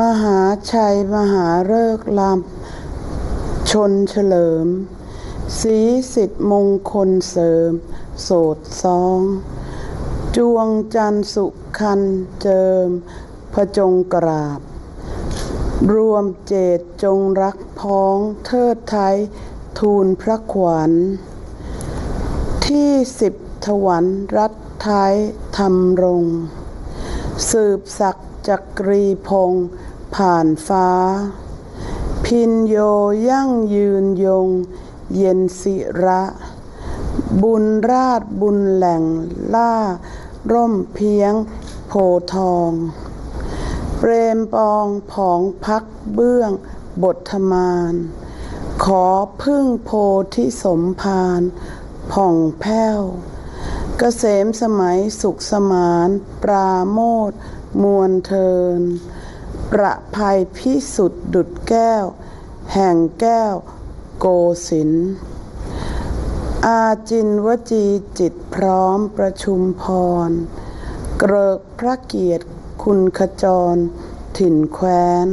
มหาชัยมหาเลิกลามชนเฉลิม สีสิทธิมงคลเสริม โสดซอง จวงจันสุขันเจิม พระจงกราบ รวมเจตจงรักพ้องเทิดไทยทูลพระขวัญ ที่สิบถวันรัฐไทยทำรง สืบศักดิ์จักรีพงศ์ ผ่านฟ้า พินโยยั่งยืนยง เย็นศิระ บุญราชบุญแหล่งล่า ร่มเพียงโพทอง เปรมปองผองพักเบื้องบทธมาน ขอพึ่งโพธิสมภารผ่องแผ้วเกษมสมัยสุขสมาน ปราโมทมวลเทิน ประภัยพิสุทธิ์ดุดแก้ว แห่งแก้วโกศินอาจินวจีจิตพร้อมประชุมพร เกริกพระเกียรติคุณขจร ถิ่นแคว้น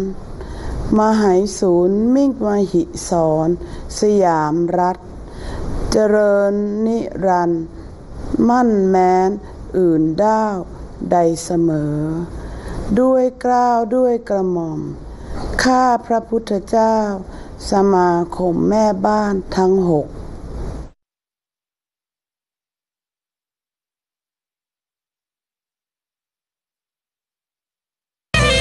มหายศูนย์มิ่งมหิสรสยามรัฐ เจริญนิรันต์มั่นแม้น อื่นด้าวใดเสมอ ด้วยกล้าวด้วยกระหม่อม ข้าพระพุทธเจ้า สมาคมแม่บ้านทั้งหก